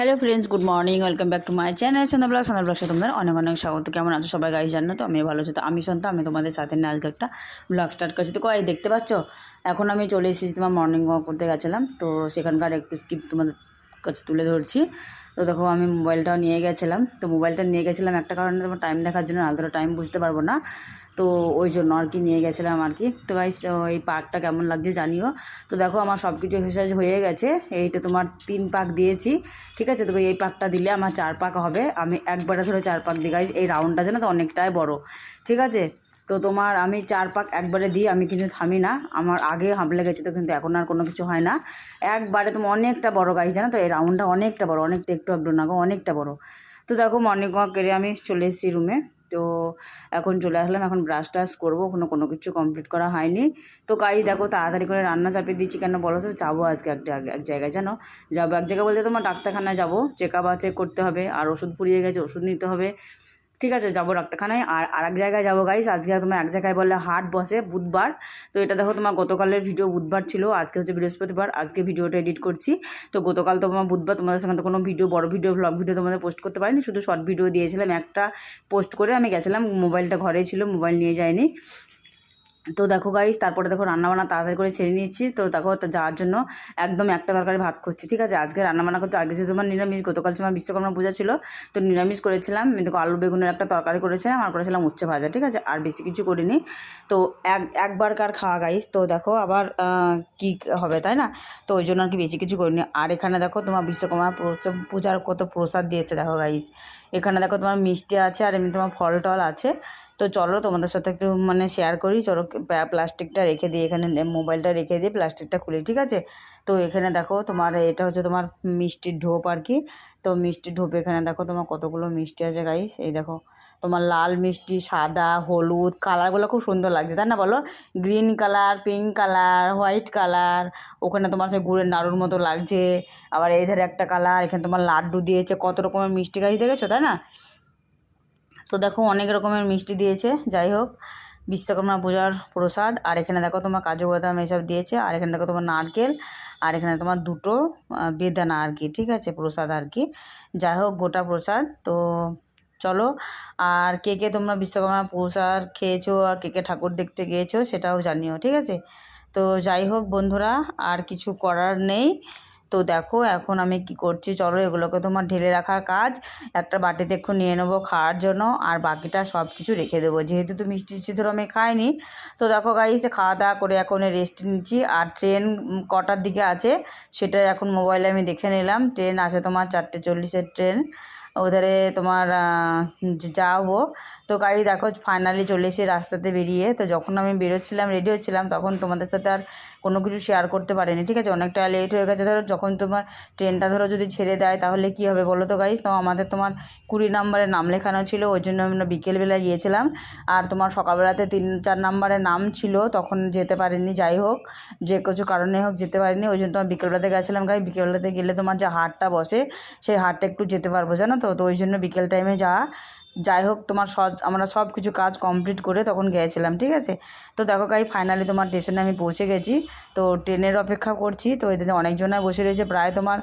Hello friends good morning welcome back to my channel Sandhya vlog Sandhya ব্লগসে তোমাদের অনেক অনেক স্বাগত। কেমন আছো সবাই? গাই জানো তো আমি ভালো আছি। তো আমি সন্ধ্যা, আমি তোমাদের সাথে নিয়ে আজকে একটা ব্লগ স্টার্ট করছি। তো কয় দেখতে পাচ্ছ? এখন আমি চলে এসেছি তোমার মর্নিং ওয়াক করতে গেছিলাম। তো সেখানকার একটু স্কিপ তোমাদের কাছে তুলে ধরছি। তো দেখো আমি মোবাইলটাও নিয়ে গেছিলাম। তো মোবাইলটা নিয়ে গেছিলাম একটা কারণে তোমার টাইম দেখার জন্য আলাদা টাইম বুঝতে পারব না। তো ওই জন্য আর কি নিয়ে গেছিলাম আর কি। তো গাইজ এই পার্কটা কেমন লাগছে জানিও। তো দেখো আমার সব কিছু এক্সারসাইজ হয়ে গেছে। এইটা তোমার তিন পাক দিয়েছি। ঠিক আছে? তো এই পাকটা দিলে আমার চার পাক হবে। আমি একবারে ধরে চার পাক দিই। গাইজ এই রাউন্ডটা যেন তো অনেকটাই বড়। ঠিক আছে? তো তোমার আমি চার পাক একবারে দিই, আমি কিন্তু থামি না। আমার আগে হাঁপলে গেছে তো কিন্তু এখন আর কোনো কিছু হয় না। একবারে তোমার অনেকটা বড় গাছ জানো তো? এই রাউন্ডটা অনেকটা বড়, অনেকটা একটু একটু না গো অনেকটা বড়। তো দেখো মর্নিং ওয়াক করে আমি চলে এসেছি রুমে তো এখন চলে আসলাম, এখন ব্রাশ টাশ করব কোনো কোনো কিছু কমপ্লিট করা হয়নি। তো কাজ দেখো, তাড়াতাড়ি করে রান্না চাপিয়ে দিচ্ছি। কেন বলো তো? যাব আজকে একটা এক জায়গায়, জানো? যাব এক জায়গায় বলতে তোমার ডাক্তারখানায় যাব। চেক আপ চেক করতে হবে। আর ওষুধ পুড়িয়ে গেছে, ওষুধ নিতে হবে। ঠিক আছে, যাব ডাক্তারখানায়। আর আর এক জায়গায় যাব গাইস আজকে তোমার এক জায়গায় বললে হাট বসে বুধবার। তো এটা দেখো, তোমার গতকালের ভিডিও বুধবার ছিল, আজকে হচ্ছে বৃহস্পতিবার। আজকে ভিডিওটা এডিট করছি। তো গতকাল তো তোমার বুধবার, তোমাদের সঙ্গে তো কোনো ভিডিও বড় ভিডিও ব্লগ ভিডিও তোমাদের পোস্ট করতে পারিনি। শুধু শর্ট ভিডিও দিয়েছিলাম। একটা পোস্ট করে আমি গেছিলাম, মোবাইলটা ঘরে ছিল, মোবাইল নিয়ে যায়নি তো দেখো গাইস তারপরে দেখো রান্নাবান্না তাড়াতাড়ি করে ছেড়ে নিয়েছি। তো দেখো যাওয়ার জন্য একদম একটা তরকারি ভাত করছি, ঠিক আছে? আজকে রান্নাবান্না করতে, আগে যে তোমার নিরামিষ, গতকাল সময় বিশ্বকর্মা পূজা ছিল, তো নিরামিষ করেছিলাম। দেখো আলু বেগুনের একটা তরকারি করেছিলাম, আর করেছিলাম উচ্ছে ভাজা, ঠিক আছে? আর বেশি কিছু করিনি। তো এক একবারকার খাওয়া গাইস তো দেখো আবার কি হবে, তাই না? তো ওই জন্য আর কি বেশি কিছু করিনি। আর এখানে দেখো তোমার বিশ্বকর্মা পূজার কত প্রসাদ দিয়েছে, দেখো গাইস এখানে দেখো তোমার মিষ্টি আছে, আর এমনি তোমার ফল টল আছে। তো চলো তোমাদের সাথে একটু মানে শেয়ার করি। চলো প্লাস্টিকটা রেখে দিই, এখানে মোবাইলটা রেখে দিয়ে প্লাস্টিকটা খুলি, ঠিক আছে? তো এখানে দেখো তোমার, এটা হচ্ছে তোমার মিষ্টির ঢোপ আর কি। তো মিষ্টির ঢোপ এখানে দেখো তোমার কতগুলো মিষ্টি আছে গাইস এই দেখো। তোমার লাল মিষ্টি, সাদা, হলুদ কালারগুলো খুব সুন্দর লাগছে, তাই না বলো? Green colour pink colour white colour ওখানে তোমার সে গুড়ের নাড়ুর মতো লাগছে। আবার এই ধারে একটা কালার এখানে তোমার লাড্ডু দিয়েছে, কত রকমের মিষ্টি গাছ দেখেছ, তাই না? তো দেখো অনেক রকমের মিষ্টি দিয়েছে, যাই হোক। বিশ্বকর্মা পূজার প্রসাদ, আর এখানে দেখো তোমার কাজু বাদাম এসব দিয়েছে, আর এখানে দেখো তোমার নারকেল, আর এখানে তোমার দুটো বেদানা আর কি, ঠিক আছে, প্রসাদ আর কি। যাই হোক, গোটা প্রসাদ, তো চলো। আর কে কে তোমরা বিশ্বকর্মা প্রসাদ খেয়েছো আর কে কে ঠাকুর দেখতে গিয়েছো সেটাও জানিও, ঠিক আছে? তো যাই হোক বন্ধুরা, আর কিছু করার নেই। তো দেখো, এখন আমি কি করছি? চলো এগুলোকে তোমার ঢেলে রাখার কাজ। একটা বাটিতে একটু নিয়ে নেব খাওয়ার জন্য। আর বাকিটা সব কিছু রেখে দেবো। যেহেতু তো মিষ্টি টিষ্টি ধরো আমি খাইনি। তো দেখো গাইছে খাওয়া দাওয়া করে এখন রেস্ট নিচ্ছি। আর ট্রেন কটার দিকে আছে? সেটা এখন মোবাইলে আমি দেখে নিলাম। ট্রেন আছে তোমার চারটে চল্লিশের ট্রেন ওধারে তোমার যাব। তো গাড়ি দেখো ফাইনালি চলে এসে রাস্তাতে বেরিয়ে, তো যখন আমি বেরোচ্ছিলাম রেডি হচ্ছিলাম, তখন তোমাদের সাথে আর কোনো কিছু শেয়ার করতে পারিনি, ঠিক আছে? অনেকটা লেট হয়ে গেছে। ধরো, যখন তোমার ট্রেনটা ধরো যদি ছেড়ে দেয়, তাহলে কি হবে বলো তো গাইস তো আমাদের তোমার কুড়ি নম্বরে নাম লেখানো ছিল, ওই জন্য আমরা বিকেলবেলা গিয়েছিলাম। আর তোমার সকালবেলাতে তিন, চার নম্বরে নাম ছিল, তখন যেতে পারিনি, যাই হোক, যে কিছু কারণে হোক যেতে পারিনি। ওই জন্য তোমার বিকেলবেলাতে গেছিলাম গাই বিকেলবেলাতে গেলে তোমার যে হাটটা বসে, সেই হাটটা একটু যেতে পারব, জানো তো তো ওই জন্য বিকেল টাইমে যাওয়া যাই হোক, তোমার সব, আমরা সব কিছু কাজ কমপ্লিট করে তখন গিয়েছিলাম ঠিক আছে? তো দেখো কাই ফাইনালি তোমার স্টেশনে আমি পৌঁছে গেছি। তো ট্রেনের অপেক্ষা করছি। তো এদিকে অনেকজনে বসে রয়েছে। প্রায় তোমার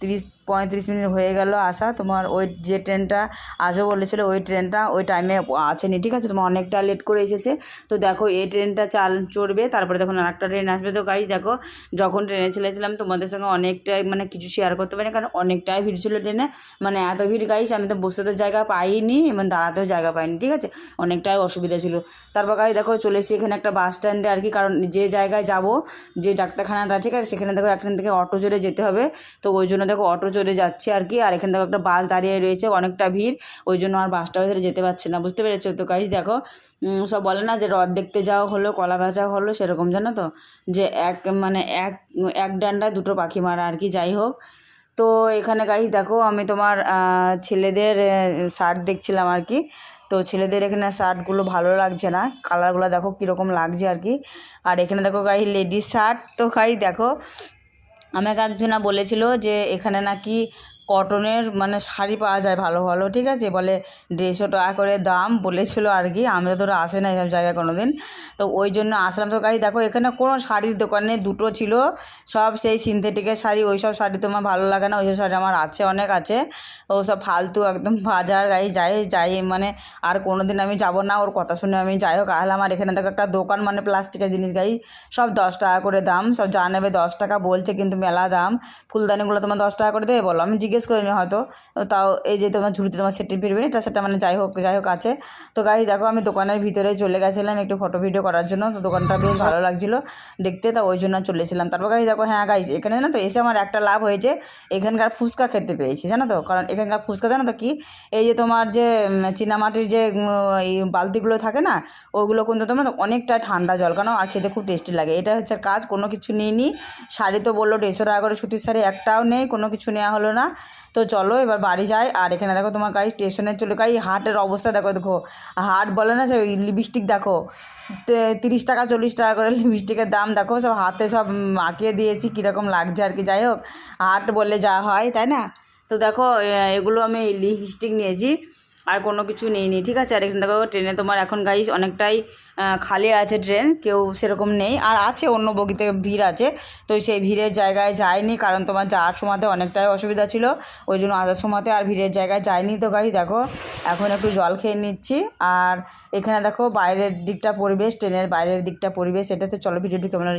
তিরিশ পঁয়ত্রিশ মিনিট হয়ে গেল আসা। তোমার ওই যে ট্রেনটা আসবে বলেছিল, ওই ট্রেনটা ওই টাইমে আসেনি। ঠিক আছে, তোমার অনেকটা লেট করে এসেছে। তো দেখো, এই ট্রেনটা চাল চড়বে, তারপরে তখন আরেকটা ট্রেন আসবে। তো গাইজ দেখো, যখন ট্রেনে ছেলেছিলাম তোমাদের সঙ্গে অনেকটাই মানে কিছু শেয়ার করতে পারি কারণ অনেকটাই ভিড় ছিল ট্রেনে মানে এত ভিড় গাইস আমি তো বসতে তো জায়গা পাইনি এবং দাঁড়াতেও জায়গা পাইনি, ঠিক আছে? অনেকটাই অসুবিধা ছিল। তারপর গাই দেখো, চলে এসেছি এখানে একটা বাস স্ট্যান্ডে আর কি, কারণ যে জায়গায় যাব, যে ডাক্তারখানাটা, ঠিক আছে? সেখানে দেখো এখান থেকে অটো চড়ে যেতে হবে। তো ওই জন্য দেখো, অটো চড়ে যাচ্ছি আর কি। আর এখানে দেখো একটা বাস দাঁড়িয়ে রয়েছে, অনেকটা ভিড়। ওই জন্য আর বাসটা ধরে যেতে পারছে না। বুঝতে পেরেছ তো গাইস দেখো সব বলে না যে রথ দেখতে যাওয়া হলো, কলা ভাজা হলো, সেরকম জানো তো? যে এক মানে এক এক ডান্ডায় দুটো পাখি মারা আর কি, যাই হোক। তো এখানে গাইস দেখো আমি তোমার ছেলেদের শার্ট দেখছিলাম আর কি। তো ছেলেদের এখানে শার্টগুলো ভালো লাগছে না। কালারগুলো দেখো কীরকম লাগছে আর কি। আর এখানে দেখো গাই লেডিস শার্ট তো গাই দেখো আমাকে একজনা বলেছিল যে এখানে নাকি কটনের মানে শাড়ি পাওয়া যায় ভালো ভালো, ঠিক আছে? বলে দেড়শো টাকা করে দাম বলেছিল আর কি। আমি তো তোরা আসে না এইসব জায়গায় কোনো দিন তো ওই জন্য আসলাম তো গাই দেখো, এখানে কোনো শাড়ির দোকানে দুটো ছিল। সব সেই সিনথেটিকের শাড়ি ওই সব শাড়ি তোমার ভালো লাগে না ওই সব শাড়ি আমার আছে, অনেক আছে। ও সব ফালতু একদম বাজার গাই যাই যাই মানে আর কোনো দিন আমি যাব না, ওর কথা শুনে আমি যাই হোক। আসলাম আর এখানে দেখো একটা দোকান মানে প্লাস্টিকের জিনিস গাই সব দশ টাকা করে দাম, সব যা নেবে দশ টাকা বলছে, কিন্তু মেলা দাম। ফুলদানিগুলো তোমার দশ টাকা করে দেবে বলো। আমি জিজ্ঞেস করিনি হয়তো। তাও এই যে তোমার ঝুড়িতে তোমার সেটি ফিরবে এটা সেটা মানে যাই হোক যাই হোক আছে। তো গাই দেখো আমি দোকানের ভিতরে চলে গেছিলাম একটু ফটো ভিডিও করার জন্য। তো দোকানটা বেশ ভালো লাগছিল দেখতে, তা ওই জন্য চলে এসেছিলাম। তারপর গাই দেখো হ্যাঁ গাইস এখানে জানো তো এসে আমার একটা লাভ হয়েছে। এখানকার ফুচকা খেতে পেয়েছি, জানো তো? কারণ এখানকার ফুচকা জানো তো কি? এই যে তোমার যে চীনামাটির যে এই বালতিগুলো থাকে না, ওগুলো কিন্তু তোমার অনেকটা ঠান্ডা জল কেন আর খেতে খুব টেস্টি লাগে। এটা হচ্ছে কাজ, কোনো কিছু নিইনি। শাড়ি তো বলল দেড়শো টাকা করে সুতির শাড়ি, একটাও নেই, কোনো কিছু নেওয়া হলো না। তো চলো এবার বাড়ি যাই। আর এখানে দেখো তোমার গাই স্টেশনে চলে গাই হাটের অবস্থা দেখো দেখো। হাট বলে না সে লিপস্টিক দেখো। তিরিশ টাকা, চল্লিশ টাকা করে লিপস্টিকের দাম দেখো। সব হাতে সব আঁকিয়ে দিয়েছি, কীরকম লাগছে আর কি। যাই হোক, হাট বলে যা হয়, তাই না? তো দেখো এগুলো আমি লিপস্টিক নিয়েছি। আর কোনো কিছু নিইনি, ঠিক আছে? আর এখানে দেখো, ট্রেনে তোমার এখন গাইস অনেকটাই খালি আছে ট্রেন, কেউ সেরকম নেই। আর আছে, অন্য বগিতে ভিড় আছে, তো সেই ভিড়ের জায়গায় যায়নি কারণ তোমার যাওয়ার সময়তে অনেকটাই অসুবিধা ছিল। ওই জন্য আসার সময়তে আর ভিড়ের জায়গায় যায়নি তো গাই দেখো, এখন একটু জল খেয়ে নিচ্ছি। আর এখানে দেখো, বাইরের দিকটা পরিবেশ, ট্রেনের বাইরের দিকটা পরিবেশ, এটাতে চলো, ভিডিওটি কেমন